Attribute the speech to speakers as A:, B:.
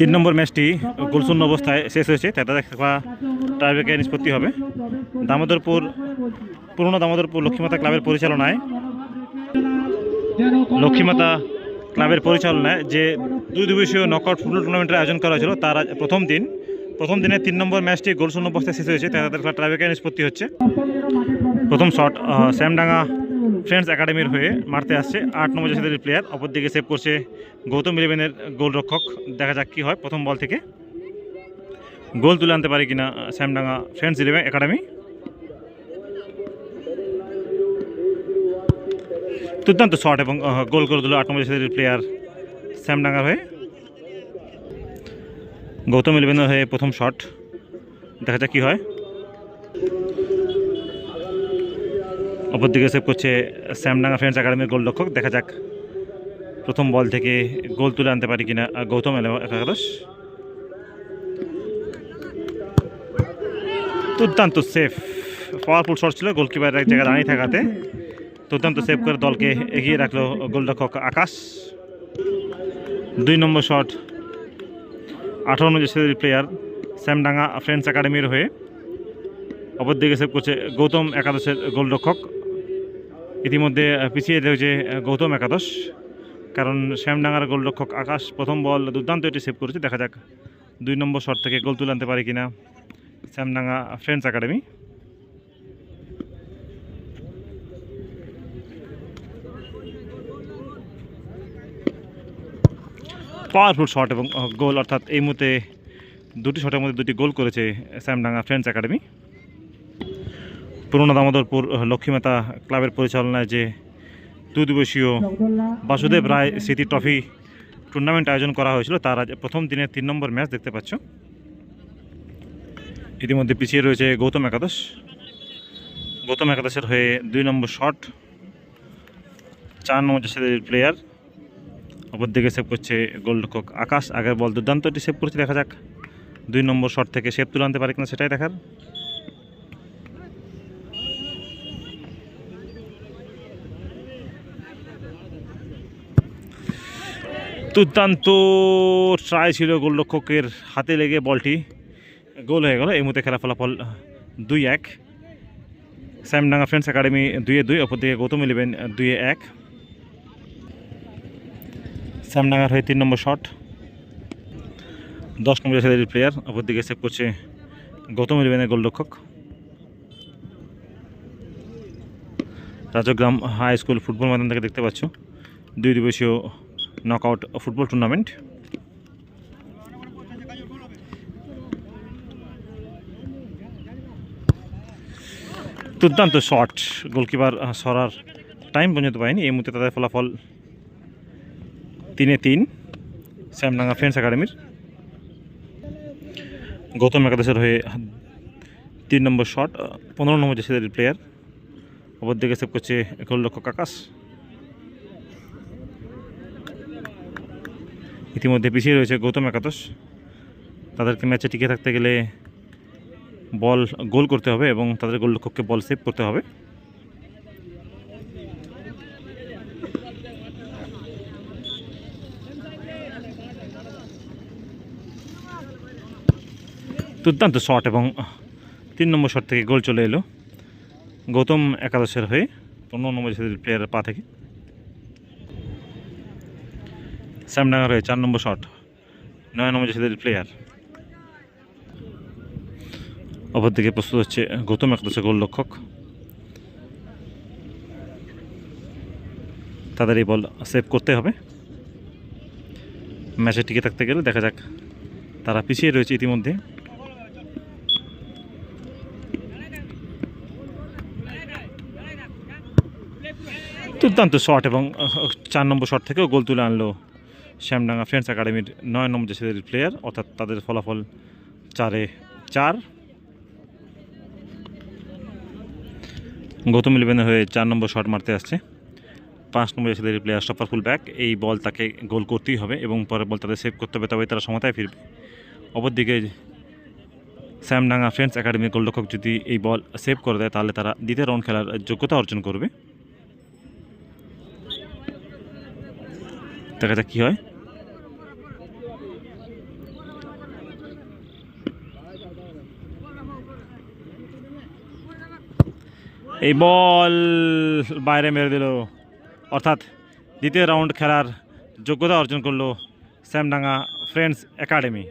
A: তিন নম্বর ম্যাচটি গোলশূন্য অবস্থায় শেষ হয়েছে তাতে দেখা টাইব্রেকে নিষ্পত্তি হবে। দামোদরপুর, পুরনো দামোদরপুর লক্ষ্মীমাতা ক্লাবের পরিচালনায়, লক্ষ্মীমাতা ক্লাবের পরিচালনায় যে দুই দিবসীয় নকআউট ফুটবল টুর্নামেন্টের আয়োজন করা হয়েছিল, তার প্রথম দিন। প্রথম দিনে তিন নম্বর ম্যাচটি গোলশূন্য অবস্থায় শেষ হয়েছে তাদের খেলা টাইব্রেকে নিষ্পত্তি হচ্ছে। প্রথম শট শ্যামডাঙ্গা ফ্রেন্ডস একাডেমির হয়ে মারতে আসছে আট নম্বর জাতীয় প্লেয়ার অপরদিকে সেভ করছে গৌতম ইলেভেনের গোলরক্ষক। দেখা যাক কী হয় প্রথম বল থেকে। গোল তুলে আনতে পারে কিনা শ্যামডাঙ্গা ফ্রেন্ডস ইলেভেন একাডেমি দুর্দান্ত শট এবং গোল করে দিল আট নম্বর জাতীয় প্লেয়ার শ্যামডাঙ্গার হয়ে। গৌতম ইলেভেনের হয়ে প্রথম শট দেখা যাক কী হয়। অপরদিকে সেভ করছে শ্যামডাঙ্গা ফ্রেন্ডস একাডেমির গোলরক্ষক। দেখা যাক প্রথম বল থেকে গোল তুলে আনতে পারি কিনা। গৌতম একাদশ। দুর্দান্ত সেফ পাওয়ারফুল শট ছিল গোলকিপার এক জায়গায় দাঁড়িয়ে থাকাতে। দুর্দান্ত সেভ করে দলকে এগিয়ে রাখল গোলরক্ষক আকাশ। দুই নম্বর শট আঠারো নম্বর প্লেয়ার শ্যামডাঙ্গা ফ্রেন্ডস একাডেমির হয়ে। অপরদিকে সেভ করছে গৌতম একাদশের গোলরক্ষক। ইতিমধ্যে পিছিয়ে রয়েছে গৌতম একাদশ। কারণ শ্যামডাঙ্গার গোলরক্ষক আকাশ প্রথম বল দুর্দান্ত এটি সেভ করেছে। দেখা যাক দুই নম্বর শট থেকে গোল তুলে আনতে পারে কিনা Shyamdanga friends academy. Powerful shot এবং গোল, অর্থাৎ এই মুহূর্তে দুটি শটের মধ্যে দুটি গোল করেছে শ্যামডাঙ্গা ফ্রেন্ডস একাডেমি। পুরনো দামোদরপুর লক্ষ্মীমাতা ক্লাবের পরিচালনায় যে দুই দিবসীয় বাসুদেব রায় স্মৃতি ট্রফি টুর্নামেন্ট আয়োজন করা হয়েছিল, তার আজ প্রথম দিনের তিন নম্বর ম্যাচ দেখতে পাচ্ছ। ইতিমধ্যে পিছিয়ে রয়েছে গৌতম একাদশ। গৌতম একাদশের হয়ে দুই নম্বর শট, চার নম্বর জাসেদের প্লেয়ার অপরদিকে সেভ করছে গোলরক্ষক আকাশ। আগের বল দুর্দান্তটি সেভ করছে, দেখা যাক দুই নম্বর শট থেকে সেভ তুলে আনতে পারে কিনা সেটাই দেখার। দুর্দান্ত ট্রাই ছিল গোলরক্ষকের হাতে লেগে বলটি। গোল হয়ে গেল। এই মুহূর্তে খেলা ফলাফল দুই এক। শ্যামডাঙ্গা ফ্রেন্ডস একাডেমি দুইয়ে দুই অপর অপরদিকে গৌতম ইলেভেন দুইয়ে এক। শ্যামডাঙ্গার হয়ে তিন নম্বর শট। দশ নম্বর ছেলের প্লেয়ার অপরদিকে সেভ করছে গৌতম ইলেভেনের গোলরক্ষক। রাজগ্রাম হাই স্কুল ফুটবল ময়দান থেকে দেখতে পাচ্ছ। দুই দিবসীয় নকআউট ফুটবল টুর্নামেন্ট দুর্দান্ত শট গোলকিপার সরার টাইম পর্যন্ত পায়নি। এই মুহূর্তে তাদের ফলাফল তিনে তিন। শ্যামডাঙ্গা ফ্রেন্ডস একাডেমির গৌতম একাদশের হয়ে তিন নম্বর শট পনেরো নম্বর দেশের প্লেয়ার অপরদিকে সেভ করছে গোলরক্ষক আকাশ ইতিমধ্যে পিছিয়ে রয়েছে গৌতম একাদশ। তাদেরকে ম্যাচে টিকে থাকতে গেলে বল গোল করতে হবে এবং তাদের গোলরক্ষককে বল সেভ করতে হবে। দুর্দান্ত শট এবং তিন নম্বর শট থেকে গোল চলে এলো। গৌতম একাদশের হয়ে পনেরো নম্বর প্লেয়ারের পা থেকে। শ্যামডাঙ্গার হয়ে চার নম্বর শট। নয় নম্বর ছেলেদের প্লেয়ার অপরদিকে প্রস্তুত হচ্ছে গৌতম একাদশের গোলরক্ষক তাদের এই বল সেভ করতে হবে। ম্যাচে টিকে থাকতে গেলে দেখা যাক তারা পিছিয়ে রয়েছে ইতিমধ্যে। দুর্দান্ত শট এবং চার নম্বর শট থেকেও গোল তুলে আনলো শ্যামডাঙ্গা ফ্রেন্ডস একাডেমির নয় নম্বর দেশের প্লেয়ার অর্থাৎ তাদের ফলাফল চারে চার। গৌতম ইলেভেনের হয়ে চার নম্বর শট মারতে আসছে। পাঁচ নম্বর দেশের প্লেয়ার স্টপার ফুল ব্যাক এই বল তাকে গোল করতেই হবে এবং পরের বল তাদের সেভ করতে হবে তবে তারা সমতায় ফিরবে। অপরদিকে শ্যামডাঙ্গা ফ্রেন্ডস একাডেমির গোলরক্ষক যদি এই বল সেভ করে দেয়, তাহলে তারা দ্বিতীয় রাউন্ড খেলার যোগ্যতা অর্জন করবে। দেখা যাক কী হয়। এই বল বাইরে মেরে দিল। অর্থাৎ দ্বিতীয় রাউন্ড খেলার যোগ্যতা অর্জন করল শ্যামডাঙ্গা ফ্রেন্ডস একাডেমি।